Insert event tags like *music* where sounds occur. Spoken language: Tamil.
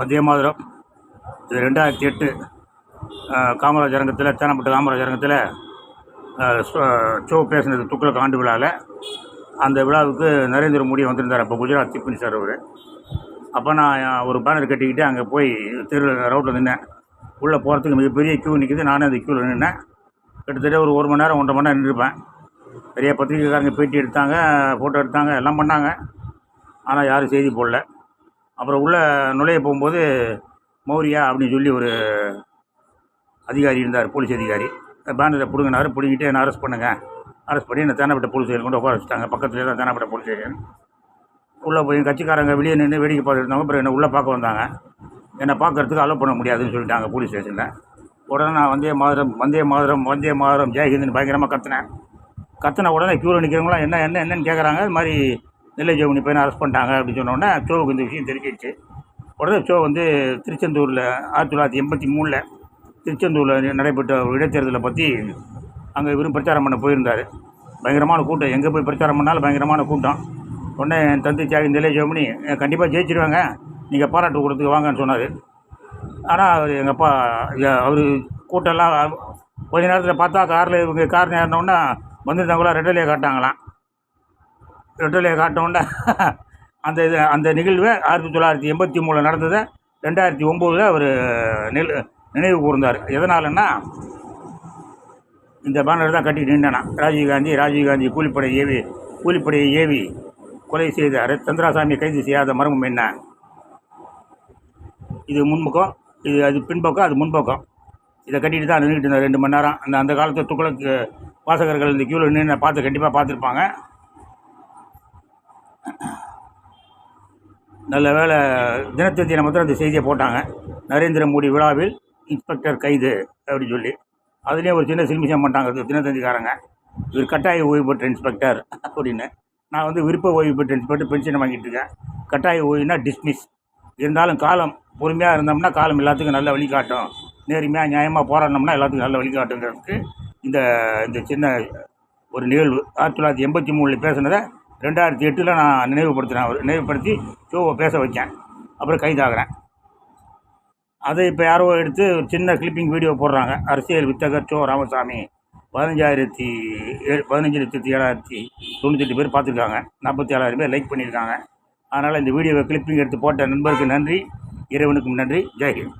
வந்தே மாதிரம். இது ரெண்டாயிரத்தி எட்டு காமராஜ் அரங்கத்தில் தேனப்பட்டு காமராஜ் அரங்கத்தில் ஷோ பேசினது துக்ளக் ஆண்டு விழாவில் அந்த விழாவுக்கு நரேந்திர மோடி வந்திருந்தார். அப்போ குஜராத் சீஃப் மினிஸ்டர் அவர். அப்போ நான் ஒரு பேனர் கட்டிக்கிட்டு அங்கே போய் தெரு ரோட்டில் நின்னேன். உள்ளே போகிறதுக்கு மிகப்பெரிய க்யூ நிற்கிது நானும் அந்த க்யூவில் நின்னேன். கிட்டத்தட்ட ஒரு ஒரு மணி நேரம் ஒன்றரை மணி நேரம் நின்றுருப்பேன். நிறைய பத்திரிக்கைக்காரங்க பேட்டி எடுத்தாங்க ஃபோட்டோ எடுத்தாங்க எல்லாம் பண்ணாங்க. ஆனால் யாரும் செய்தி போடல. அப்புறம் உள்ளே நுழைய போகும்போது மௌரியா அப்படின்னு சொல்லி ஒரு அதிகாரி இருந்தார் போலீஸ் அதிகாரி. பேனரை பிடுங்கினாரு பிடுங்கிட்டு என்னை அரெஸ்ட் பண்ணுங்க. அரெஸ்ட் பண்ணி என்னை தேனாப்பட்ட போலீஸ் கொண்டு உட்கார வச்சுட்டாங்க. பக்கத்துலேயே தான் தேனாப்பட்ட போலீஸ் ஸ்டேஷன் உள்ளே போய் கட்சிக்காரங்க வெளியே நின்று வேடிக்கை பார்த்துட்டு இருந்தாங்க அப்புறம் என்னை உள்ளே பார்க்க வந்தாங்க. என்னை பார்க்கறதுக்கு அலோவ் பண்ண முடியாதுன்னு சொல்லிட்டாங்க போலீஸ் ஸ்டேஷனில் உடனே நான் வந்தே மாதிரம் வந்தே மாதிரம் வந்தே மாதரம் ஜெயஹிந்த்னு பயங்கரமாக கத்துனேன். கத்துன உடனே க்யூரில் நிற்கிறவங்களாம் என்ன என்ன என்னன்னு கேட்குறாங்க இது மாதிரி நெல்லை ஜெவனி பையனை அரெஸ்ட் பண்ணிட்டாங்க அப்படின்னு சொன்னோடனே சோவுக்கு இந்த விஷயம் தெரிஞ்சிடுச்சு உடனே சோ வந்து திருச்செந்தூரில் ஆயிரத்தி தொள்ளாயிரத்தி எண்பத்தி மூணில் திருச்செந்தூரில் நடைபெற்ற ஒரு இடைத்தேர்தலை பற்றி அங்கே இவரும் பிரச்சாரம் பண்ண போயிருந்தார். பயங்கரமான கூட்டம். எங்கே போய் பிரச்சாரம் பண்ணாலும் பயங்கரமான கூட்டம். உடனே என் தந்தை தியாகி நிலை ஜெவமணி கண்டிப்பாக ஜெயிச்சிருவாங்க. நீங்கள் பாராட்டு கொடுத்துக்கு வாங்கன்னு சொன்னார். ஆனால் அவர் எங்கள் அப்பா அவர் கூட்டம்லாம் கொஞ்ச நேரத்தில் பார்த்தா காரில் இவங்க கார் ஏறினோடனே வந்திருந்தவங்களாம் ரெட்டலையை காட்டாங்களாம் ரெட்டலையை காட்டினோடனே *laughs* அந்த இது அந்த நிகழ்வு ஆயிரத்தி தொள்ளாயிரத்தி எண்பத்தி மூணில் நடந்ததை ரெண்டாயிரத்தி ஒம்போதில் அவர் நில் நினைவு கூர்ந்தார். எதனாலன்னா இந்த பேனர் தான் கட்டி நின்றேனா ராஜீவ்காந்தி ராஜீவ்காந்தி கூலிப்படை ஏவி கூலிப்படையை ஏவி கொலை செய்தார் சந்திராசாமி கைது செய்யாத மர்மம் என்ன? இது முன்பக்கம் இது அது பின்பக்கம் அது முன்பக்கம். இதை கட்டிட்டு தான் நின்றுட்டு இருந்தேன் ரெண்டு மணி நேரம். அந்த அந்த காலத்து துக்ளக்கு வாசகர்கள் இந்த கியூவில் நின்று பார்த்து கண்டிப்பாக பார்த்துருப்பாங்க. நல்ல வேளை தினத்தந்தியில் மாத்திரம் அந்த செய்தியை போட்டாங்க. நரேந்திர மோடி விழாவில் இன்ஸ்பெக்டர் கைது அப்படின்னு சொல்லி. அதுலேயே ஒரு சின்ன சில்மிஷம் பண்ணிட்டாங்க தினத்தந்திக்காரங்க. இவர் கட்டாய ஓய்வு பெற்ற இன்ஸ்பெக்டர் அப்படின்னு. நான் வந்து விருப்ப ஓய்வு பெற்ற இன்ஸ்பெக்டர் பென்ஷனை வாங்கிட்டு இருக்கேன். கட்டாய ஓய்வுனா டிஸ்மிஸ் இருந்தாலும் காலம் பொறுமையாக இருந்தோம்னா காலம் எல்லாத்துக்கும் நல்ல வழிகாட்டும் நேர்மையாக நியாயமாக போராடினோம்னா எல்லாத்துக்கும் நல்ல வழிகாட்டுங்கிறதுக்கு இந்த இந்த சின்ன ஒரு நிகழ்வு. ஆயிரத்தி தொள்ளாயிரத்தி எண்பத்தி மூணில் பேசுனதை ரெண்டாயிரத்தி எட்டில் நான் நினைவுபடுத்தினேன் அவர் நினைவுபடுத்தி ஷோவை பேச வைச்சேன் அப்புறம் கைதாகிறேன். அதை இப்போ யாரோ எடுத்து சின்ன கிளிப்பிங் வீடியோ போடுறாங்க. அரசியல் வித்தகர் சோ ராமசாமி பதினஞ்சாயிரத்தி ஏழு பதினஞ்சு லட்சத்தி ஏழாயிரத்தி தொண்ணூத்தெட்டு பேர் பார்த்துருக்காங்க. நாற்பத்தி ஏழாயிரம் பேர் லைக் பண்ணியிருக்காங்க. அதனால் இந்த வீடியோவை கிளிப்பிங் எடுத்து போட்ட நண்பருக்கு நன்றி. இறைவனுக்கும் நன்றி. ஜெய்ஹிந்த்